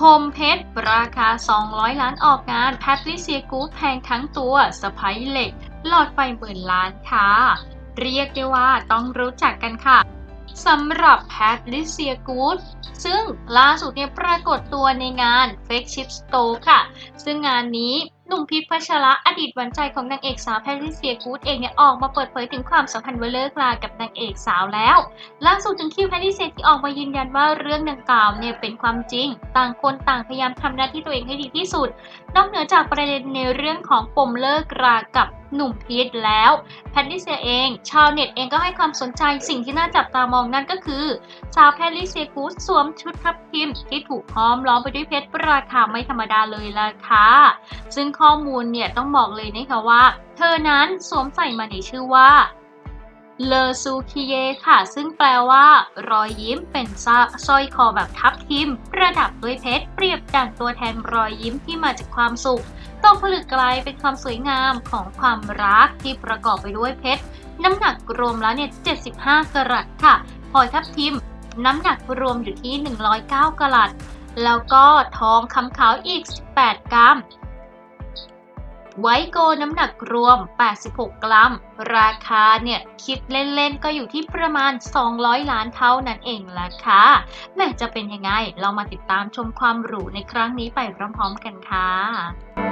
โฮมเพชร ราคา 200 ล้านออกงานแพทริเซียกูดแพงทั้งตัวสไปเหล็ก หลอดไฟหมื่นล้านค่ะ เรียกได้ว่าต้องรู้จักกันค่ะสำหรับแพทริเซียกูดซึ่งล่าสุดเนี่ยปรากฏตัวในงาน Fake Ship Store ค่ะ ซึ่งงานนี้ หนุ่มพิษพัชระอดีตหวานใจของนางเอกสาวแพทริเซียกูดเองเนี่ยออกมาเปิดเผยถึงความสัมพันธ์ว่าเลิกลากับนางเอกสาวแล้วล่าสุดถึงคิวแพทริเซียที่ออกมายืนยันว่าเรื่องดังกล่าวเนี่ยเป็นความจริง ต่างคนต่างพยายามทำหน้าที่ตัวเองให้ดีที่สุด นอกเหนือจากประเด็นในเรื่องของปมเลิกรากับ หนุ่มพีทแล้ว แพทริเซียเอง ชาวเน็ตเองก็ให้ความสนใจสิ่งที่น่าจับตามองนั่นก็คือ สาวแพทริเซียกูสสวมชุดทับทิมที่ถูกห้อมล้อมไปด้วยเพชรราคาไม่ธรรมดาเลยล่ะค่ะซึ่งข้อมูลเนี่ยต้องบอกเลยนะคะว่า เธอนั้นสวมใส่มาในชื่อว่า เลอซูคิเยค่ะ ซึ่งแปลว่า รอยยิ้มเป็นสร้อยคอแบบทับทิม ประดับด้วยเพชร เปรียบดั่งตัวแทนรอยยิ้มที่มาจากความสุขตกผลึกกลายเป็นความสวยงามของความรักที่ประกอบไปด้วยเพชร น้ำหนักรวมแล้วเนี่ย75 กรัตค่ะพลอยทับทิม น้ำหนักรวมอยู่ที่ 109 กรัตแล้วก็ทองคำขาวอีก 18 กรัม ไวโกน้ำหนักรวม 86 กรัม ราคาเนี่ยคิดเล่นๆ ก็อยู่ที่ประมาณ 200 ล้านเท่านั้นเองละค่ะแม่จะเป็นยังไง เรามาติดตามชมความหรูในครั้งนี้ไปพร้อมๆกันค่ะ